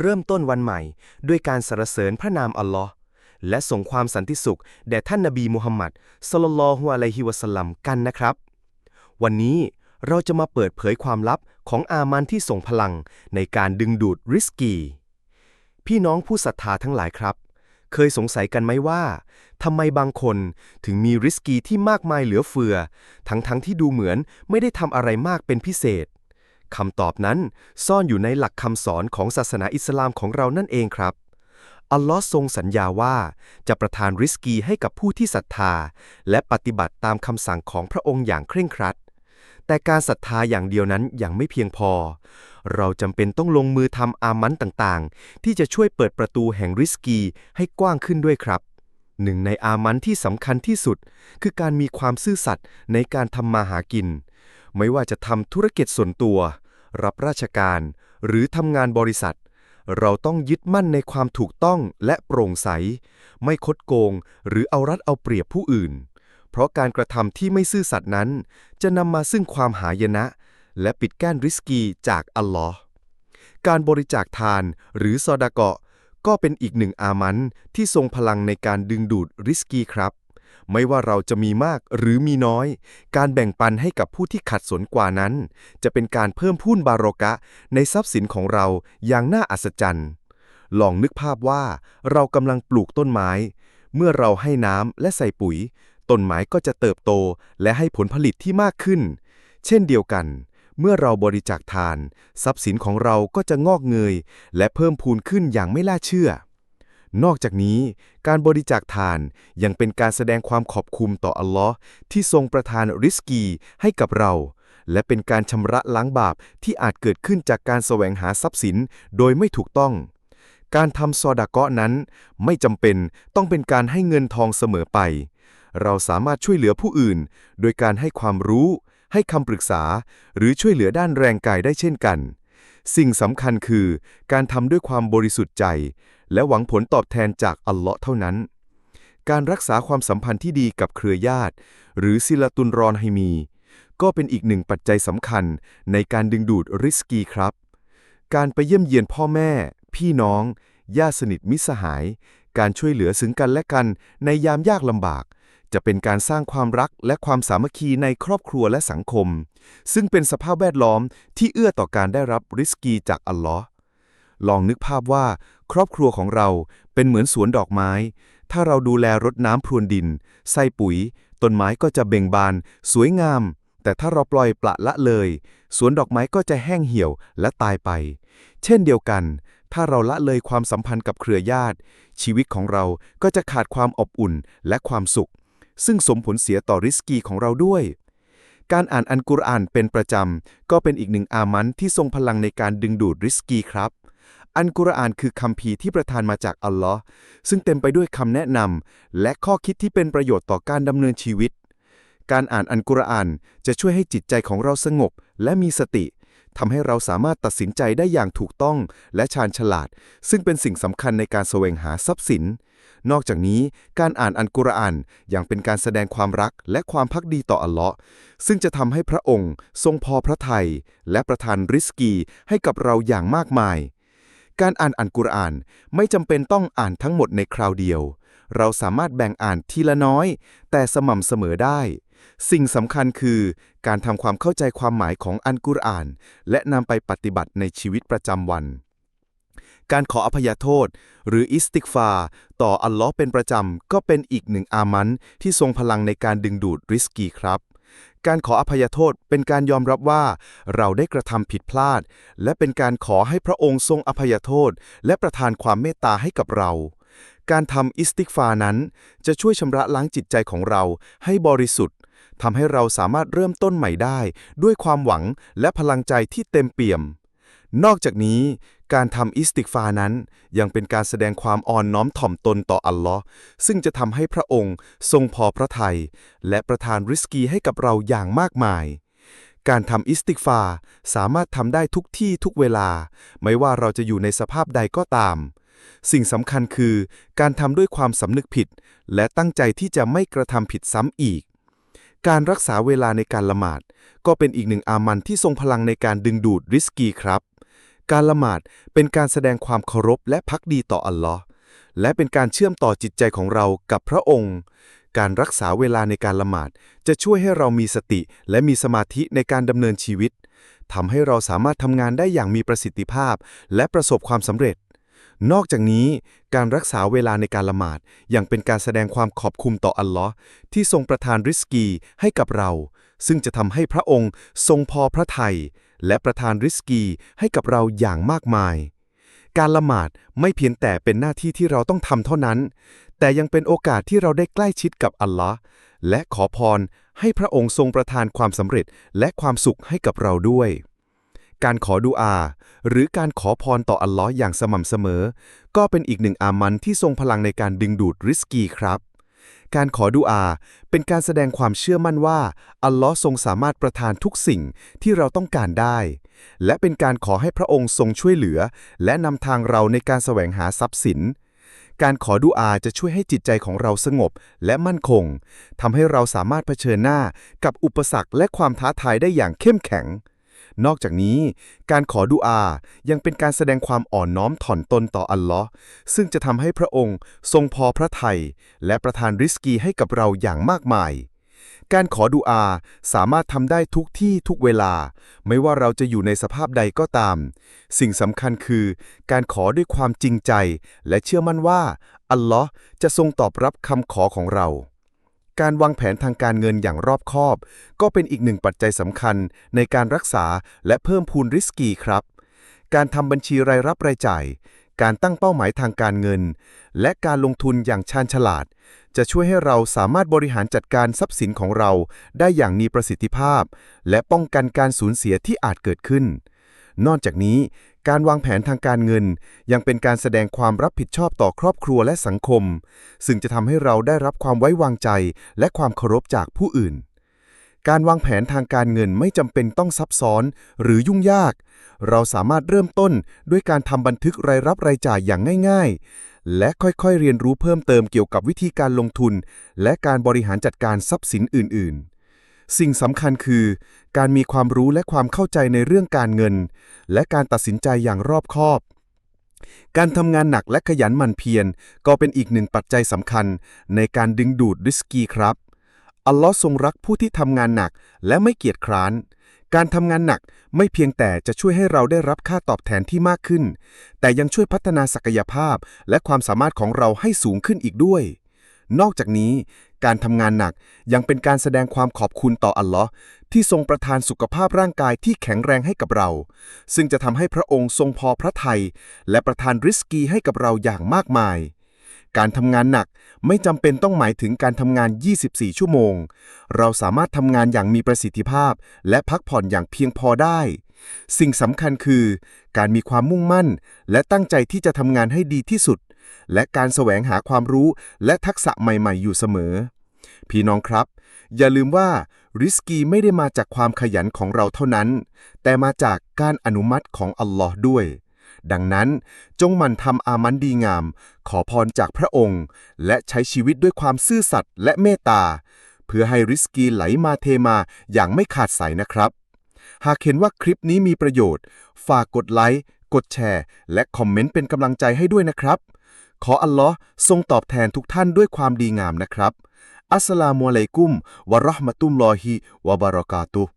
เริ่มต้นวันใหม่ ด้วยการสรรเสริญพระนามอัลลอฮ์และส่งความสันติสุข แด่ท่านนบีมุฮัมมัดสลลัลฮุอะลัยฮิวะสัลลัมกันนะครับ วันนี้เราจะมาเปิดเผยความลับของอามันที่ส่งพลังในการดึงดูดริสกี พี่น้องผู้ศรัทธาทั้งหลายครับ เคยสงสัยกันไหมว่าทำไมบางคนถึงมีริสกีที่มากมายเหลือเฟือ ทั้งๆทที่ดูเหมือนไม่ได้ทำอะไรมากเป็นพิเศษ คำตอบนั้นซ่อนอยู่ในหลักคำสอนของศาสนาอิสลามของเรานั่นเองครับ อัลลอฮ์ทรงสัญญาว่าจะประทานริสกีให้กับผู้ที่ศรัทธา และปฏิบัติตามคำสั่งของพระองค์อย่างเคร่งครัด แต่การศรัทธาอย่างเดียวนั้นยังไม่เพียงพอ เราจำเป็นต้องลงมือทำอามันต่างๆ ที่จะช่วยเปิดประตูแห่งริสกีให้กว้างขึ้นด้วยครับหนึ่งในอามันที่สำคัญที่สุด คือการมีความซื่อสัตย์ในการทำมาหากิน ไม่ว่าจะทำธุรกิจส่วนตัว รับราชการ หรือทำงานบริษัท เราต้องยึดมั่นในความถูกต้องและโปร่งใส ไม่คดโกง หรือเอารัดเอาเปรียบผู้อื่น เพราะการกระทำที่ไม่ซื่อสัตย์นั้น จะนำมาซึ่งความหายนะ และปิดกั้นริสกีจากอัลลอฮ์การบริจาคทานหรือซอดาเกาะก็เป็นอีกหนึ่งอามันที่ทรงพลังในการดึงดูดริสกีครับ ไม่ว่าเราจะมีมากหรือมีน้อย การแบ่งปันให้กับผู้ที่ขัดสนกว่านั้น จะเป็นการเพิ่มพูนบารอกะในทรัพย์สินของเราอย่างน่าอัศจรรย์ ลองนึกภาพว่าเรากำลังปลูกต้นไม้ เมื่อเราให้น้ำและใส่ปุ๋ย ต้นไม้ก็จะเติบโตและให้ผลผลิตที่มากขึ้น เช่นเดียวกัน เมื่อเราบริจาคทาน ทรัพย์สินของเราก็จะงอกเงย และเพิ่มพูนขึ้นอย่างไม่น่าเชื่อ นอกจากนี้การบริจาคทานยังเป็นการแสดงความขอบคุณต่ออัลลอฮ์ที่ทรงประทานริสกีให้กับเรา และเป็นการชำระล้างบาปที่อาจเกิดขึ้นจากการแสวงหาทรัพย์สินโดยไม่ถูกต้อง การทำซอดาเกาะนั้น ไม่จำเป็นต้องเป็นการให้เงินทองเสมอไป เราสามารถช่วยเหลือผู้อื่น โดยการให้ความรู้ ให้คำปรึกษา หรือช่วยเหลือด้านแรงกายได้เช่นกัน สิ่งสำคัญคือการทำด้วยความบริสุทธิ์ใจ และหวังผลตอบแทนจากอัลเลาะห์เท่านั้น การรักษาความสัมพันธ์ที่ดีกับเครือญาติ หรือซิลาตุนรอนให้มี ก็เป็นอีกหนึ่งปัจจัยสำคัญในการดึงดูดริสกีครับ การไปเยี่ยมเยียนพ่อแม่ พี่น้องญาติสนิทมิสหาย การช่วยเหลือซึ่งกันและกันในยามยากลำบาก จะเป็นการสร้างความรักและความสามัคคีในครอบครัวและสังคม ซึ่งเป็นสภาพแวดล้อมที่เอื้อต่อการได้รับริสกีจากอัลลอฮ์ลองนึกภาพว่า ครอบครัวของเราเป็นเหมือนสวนดอกไม้ ถ้าเราดูแลรดน้ำพรวนดิน ใส่ปุ๋ย ต้นไม้ก็จะเบ่งบาน สวยงาม แต่ถ้าเราปล่อยปละละเลย สวนดอกไม้ก็จะแห้งเหี่ยวและตายไป เช่นเดียวกัน ถ้าเราละเลยความสัมพันธ์กับเครือญาติ ชีวิตของเราก็จะขาดความอบอุ่นและความสุข ซึ่งสมผลเสียต่อริสกีของเราด้วย การอ่านอันกุรอานเป็นประจำ ก็เป็นอีกหนึ่งอามันที่ทรงพลังในการดึงดูดริสกีครับ อันกุรอานคือคัมภีที่ประทานมาจากอัลลอฮ์ซึ่งเต็มไปด้วยคำแนะนำและข้อคิดที่เป็นประโยชน์ต่อการดำเนินชีวิต การอ่านอันกุรอานจะช่วยให้จิตใจของเราสงบและมีสติทำให้เราสามารถตัดสินใจได้อย่างถูกต้องและชาญฉลาด ซึ่งเป็นสิ่งสำคัญในการแสวงหาทรัพย์สิน นอกจากนี้การอ่านอันกุรอานยังเป็นการแสดงความรักและความพักดีต่ออัลเลาะห์ซึ่งจะทำให้พระองค์ทรงพอพระทัยและประทานริสกีให้กับเราอย่างมากมาย การอ่านอันกุรอานไม่จำเป็นต้องอ่านทั้งหมดในคราวเดียว เราสามารถแบ่งอ่านทีละน้อย แต่สม่ำเสมอได้ สิ่งสำคัญคือ การทำความเข้าใจความหมายของอันกุรอาน และนำไปปฏิบัติในชีวิตประจำวัน การขออภัยโทษ หรืออิสติกฟา ต่ออัลลอฮ์เป็นประจำ ก็เป็นอีกหนึ่งอามันที่ทรงพลังในการดึงดูดริสกีครับ การขออภัยโทษเป็นการยอมรับว่า เราได้กระทำผิดพลาด และเป็นการขอให้พระองค์ทรงอภัยโทษ และประทานความเมตตาให้กับเราการทำอิสติกฟานั้น จะช่วยชำระล้างจิตใจของเราให้บริสุทธิ์ทำให้เราสามารถเริ่มต้นใหม่ได้ ด้วยความหวังและพลังใจที่เต็มเปี่ยม นอกจากนี้ การทำอิสติกฟานั้น ยังเป็นการแสดงความอ่อนน้อมถ่อมตนต่ออัลลอฮ์ซึ่งจะทำให้พระองค์ทรงพอพระทัย และประทานริสกีให้กับเราอย่างมากมาย การทำอิสติกฟาสามารถทำได้ทุกที่ทุกเวลา ไม่ว่าเราจะอยู่ในสภาพใดก็ตาม สิ่งสำคัญคือ การทำด้วยความสำนึกผิด และตั้งใจที่จะไม่กระทำผิดซ้ำอีกการรักษาเวลาในการละหมาด ก็เป็นอีกหนึ่งอามันที่ทรงพลังในการดึงดูดริสกีครับ การละหมาดเป็นการแสดงความเคารพและพักดีต่ออัลลอฮ์และเป็นการเชื่อมต่อจิตใจของเรากับพระองค์ การรักษาเวลาในการละหมาดจะช่วยให้เรามีสติ และมีสมาธิในการดำเนินชีวิตทำให้เราสามารถทำงานได้อย่างมีประสิทธิภาพ และประสบความสำเร็จ นอกจากนี้ การรักษาเวลาในการละหมาดยังเป็นการแสดงความขอบคุณต่ออัลลอฮ์ที่ทรงประทานริสกีให้กับเรา ซึ่งจะทำให้พระองค์ทรงพอพระทัย และประทานริสกีให้กับเราอย่างมากมาย การละหมาดไม่เพียงแต่เป็นหน้าที่ที่เราต้องทำเท่านั้น แต่ยังเป็นโอกาสที่เราได้ใกล้ชิดกับอัลลอฮ์และขอพรให้พระองค์ทรงประทานความสำเร็จและความสุขให้กับเราด้วย การขอดุอา หรือการขอพรต่ออัลลอฮ์อย่างสม่ำเสมอ ก็เป็นอีกหนึ่งอามันที่ทรงพลังในการดึงดูดริสกีครับ การขอดุอา เป็นการแสดงความเชื่อมั่นว่า อัลลอฮ์ทรงสามารถประทานทุกสิ่งที่เราต้องการได้ และเป็นการขอให้พระองค์ทรงช่วยเหลือ และนำทางเราในการแสวงหาทรัพย์สิน การขอดุอาจะช่วยให้จิตใจของเราสงบและมั่นคงทำให้เราสามารถเผชิญหน้ากับอุปสรรคและความท้าทายได้อย่างเข้มแข็ง นอกจากนี้การขอดุอายังเป็นการแสดงความอ่อนน้อมถ่อมตนต่ออัลลอฮ์ซึ่งจะทำให้พระองค์ทรงพอพระทัยและประทานริสกีให้กับเราอย่างมากมาย การขอดุอาสามารถทำได้ทุกที่ทุกเวลา ไม่ว่าเราจะอยู่ในสภาพใดก็ตาม สิ่งสำคัญคือ การขอด้วยความจริงใจ และเชื่อมั่นว่าอัลลอฮ์จะทรงตอบรับคำขอของเรา การวางแผนทางการเงินอย่างรอบคอบ ก็เป็นอีกหนึ่งปัจจัยสำคัญในการรักษาและเพิ่มพูนริสกีครับ การทำบัญชีรายรับรายจ่าย การตั้งเป้าหมายทางการเงิน และการลงทุนอย่างชาญฉลาด จะช่วยให้เราสามารถบริหารจัดการทรัพย์สินของเราได้อย่างมีประสิทธิภาพ และป้องกันการสูญเสียที่อาจเกิดขึ้น นอกจากนี้ การวางแผนทางการเงิน ยังเป็นการแสดงความรับผิดชอบต่อครอบครัวและสังคม ซึ่งจะทำให้เราได้รับความไว้วางใจและความเคารพจากผู้อื่น การวางแผนทางการเงินไม่จำเป็นต้องซับซ้อนหรือยุ่งยาก เราสามารถเริ่มต้นด้วยการทำบันทึกรายรับรายจ่ายอย่างง่าย ๆ และค่อยๆเรียนรู้เพิ่มเติมเกี่ยวกับวิธีการลงทุน และการบริหารจัดการทรัพย์สินอื่น ๆ สิ่งสำคัญคือ การมีความรู้และความเข้าใจในเรื่องการเงิน และการตัดสินใจอย่างรอบคอบ การทำงานหนักและขยันหมั่นเพียรก็เป็นอีกหนึ่งปัจจัยสำคัญ ในการดึงดูดริสกีครับ อัลลอฮ์ทรงรักผู้ที่ทำงานหนักและไม่เกียจคร้านการทำงานหนักไม่เพียงแต่จะช่วยให้เราได้รับค่าตอบแทนที่มากขึ้น แต่ยังช่วยพัฒนาศักยภาพและความสามารถของเราให้สูงขึ้นอีกด้วย นอกจากนี้ การทำงานหนักยังเป็นการแสดงความขอบคุณต่ออัลลอฮ์ที่ทรงประทานสุขภาพร่างกายที่แข็งแรงให้กับเรา ซึ่งจะทำให้พระองค์ทรงพอพระทัยและประทานริสกีให้กับเราอย่างมากมาย การทำงานหนักไม่จำเป็นต้องหมายถึงการทำงาน 24 ชั่วโมง เราสามารถทำงานอย่างมีประสิทธิภาพ และพักผ่อนอย่างเพียงพอได้ สิ่งสำคัญคือ การมีความมุ่งมั่น และตั้งใจที่จะทำงานให้ดีที่สุด และการแสวงหาความรู้และทักษะใหม่ๆ อยู่เสมอ พี่น้องครับ อย่าลืมว่าริสกีไม่ได้มาจากความขยันของเราเท่านั้น แต่มาจากการอนุมัติของอัลลอฮ์ด้วย ดังนั้นจงหมั่นทำอามันดีงาม ขอพรจากพระองค์ และใช้ชีวิตด้วยความซื่อสัตย์และเมตตา เพื่อให้ริสกีไหลมาเทมาอย่างไม่ขาดสายนะครับ หากเห็นว่าคลิปนี้มีประโยชน์ ฝากกดไลค์ กดแชร์ และคอมเมนต์เป็นกำลังใจให้ด้วยนะครับ ขออัลลอฮ์ทรงตอบแทนทุกท่านด้วยความดีงามนะครับ อัสสลามุอะลัยกุม วะเราะห์มะตุลลอฮิ วะบะเราะกาตุฮ์